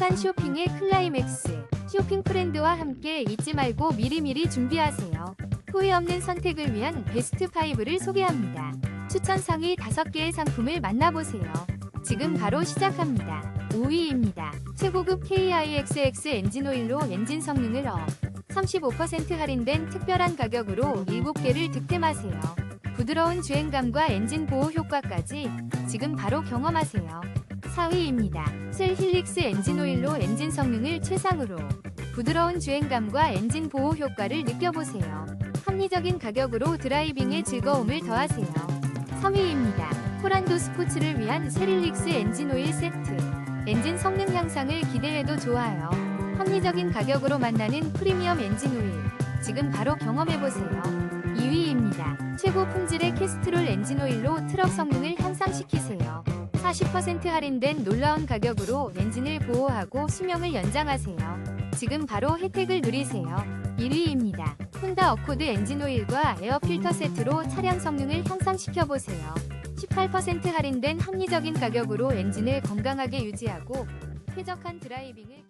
행복한 쇼핑의 클라이맥스. 쇼핑 프렌드와 함께 잊지 말고 미리미리 준비하세요. 후회 없는 선택을 위한 베스트 5를 소개합니다. 추천 상위 5개의 상품을 만나보세요. 지금 바로 시작합니다. 5위입니다. 최고급 KIXX 엔진 오일로 엔진 성능을 업. 35% 할인된 특별한 가격으로 7개를 득템하세요. 부드러운 주행감과 엔진 보호 효과까지 지금 바로 경험하세요. 4위입니다. 셀 힐릭스 엔진 오일로 엔진 성능을 최상으로 부드러운 주행감과 엔진 보호 효과를 느껴보세요. 합리적인 가격으로 드라이빙의 즐거움을 더하세요. 3위입니다. 코란도 스포츠를 위한 세릴릭스 엔진 오일 세트. 엔진 성능 향상을 기대해도 좋아요. 합리적인 가격으로 만나는 프리미엄 엔진 오일. 지금 바로 경험해보세요. 2위입니다. 최고 품질의 캐스트롤 엔진 오일로 트럭 성능을 향상시키세요. 40% 할인된 놀라운 가격으로 엔진을 보호하고 수명을 연장하세요. 지금 바로 혜택을 누리세요. 1위입니다. 혼다 어코드 엔진오일과 에어필터 세트로 차량 성능을 향상시켜보세요. 18% 할인된 합리적인 가격으로 엔진을 건강하게 유지하고 쾌적한 드라이빙을